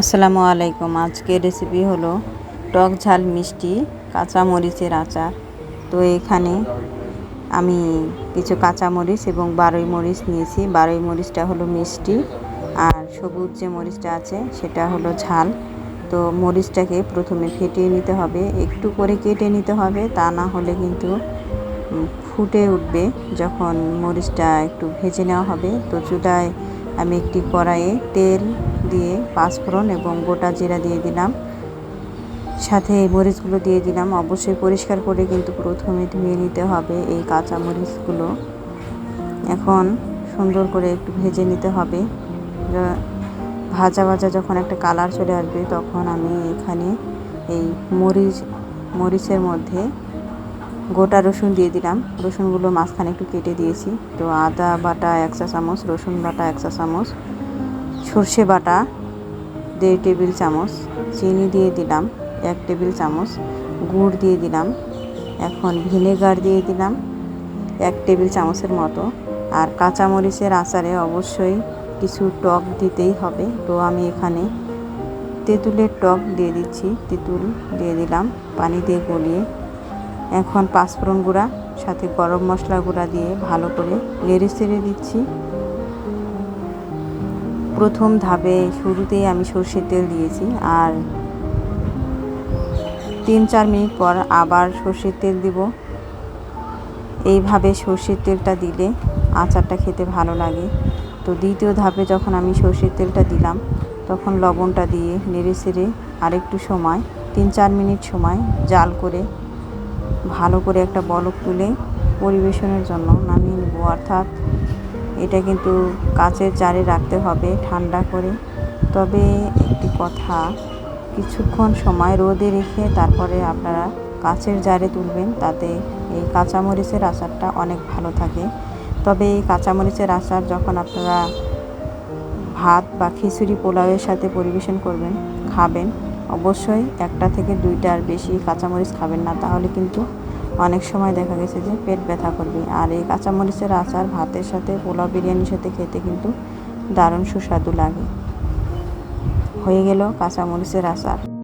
আসসালামু আলাইকুম। আজকের রেসিপি হলো টক ঝাল মিষ্টি কাঁচা মরিচের আচার। তো এখানে আমি কিছু কাঁচা মরিচ এবং বারোই মরিচ নিয়েছি। বারোই মরিচটা হলো মিষ্টি আর সবুজ যে মরিচটা আছে সেটা হলো ঝাল। তো মরিচটাকে প্রথমে ফেটিয়ে নিতে হবে। একটু করে কেটে নিতে হবে, তা না হলে কিন্তু ফুটে উঠবে যখন মরিচটা একটু ভেজে নেওয়া হবে। তো চুলায় আমি একটি কড়াইয়ে তেল দিয়ে পাঁচফোড়ন এবং গোটা জিরা দিয়ে দিলাম। সাথে এই মরিচগুলো দিয়ে দিলাম। অবশ্যই পরিষ্কার করে কিন্তু প্রথমে ধুয়ে নিতে হবে এই কাঁচা মরিচগুলো। এখন সুন্দর করে একটু ভেজে নিতে হবে। ভাজা ভাজা যখন একটা কালার চলে আসবে তখন আমি এখানে এই মরিচ, মরিচের মধ্যে গোটা রসুন দিয়ে দিলাম। রসুনগুলো মাঝখানে একটু কেটে দিয়েছি। তো আদা বাটা এক চা চামচ রসুন বাটা এক চা চামচ সর্ষে বাটা, দেড় টেবিল চামচ, চিনি দিয়ে দিলাম, এক টেবিল চামচ, গুড় দিয়ে দিলাম, এখন ভিনেগার দিয়ে দিলাম, এক টেবিল চামচের মতো। আর কাঁচামরিচের আচারে অবশ্যই কিছু টক দিতেই হবে। তো আমি এখানে তেঁতুলের টক দিয়ে দিচ্ছি। তেঁতুল দিয়ে দিলাম, পানি দিয়ে গলিয়ে। এখন পাঁচফোড়ন গুঁড়া, সাথে গরম মশলা গুঁড়া দিয়ে ভালো করে নেড়ে চেড়ে দিচ্ছি। প্রথম ধাপে শুরুতেই আমি সর্ষের তেল দিয়েছি আর তিন চার মিনিট পর আবার সর্ষের তেল দিব। এইভাবে সর্ষের তেলটা দিলে আচারটা খেতে ভালো লাগে। তো দ্বিতীয় ধাপে যখন আমি সর্ষের তেলটা দিলাম, তখন লবণটা দিয়ে নেড়ে চেড়ে আরেকটু সময়, তিন চার মিনিট সময় জাল করে ভালো করে একটা বলক তুলে পরিবেশনের জন্য নামিয়ে নেব। অর্থাৎ এটা কিন্তু কাচের জারে রাখতে হবে ঠান্ডা করে। তবে একটি কথা, কিছুক্ষণ সময় রোদে রেখে তারপরে আপনারা কাচের জারে তুলবেন, তাতে এই কাঁচামরিচের আচারটা অনেক ভালো থাকে। তবে এই কাঁচামরিচের আচার যখন আপনারা ভাত বা খিচুড়ি পোলাওয়ের সাথে পরিবেশন করবেন, খাবেন, অবশ্যই একটা থেকে দুইটার বেশি কাঁচামরিচ খাবেন না, তাহলে কিন্তু অনেক সময় দেখা গেছে যে পেট ব্যথা করবে। আর এই কাঁচামরিচের আচার, ভাতের সাথে পোলাও বিরিয়ানির সাথে খেতে কিন্তু দারুণ সুস্বাদু লাগে। হয়ে গেল কাঁচামরিচের আচার।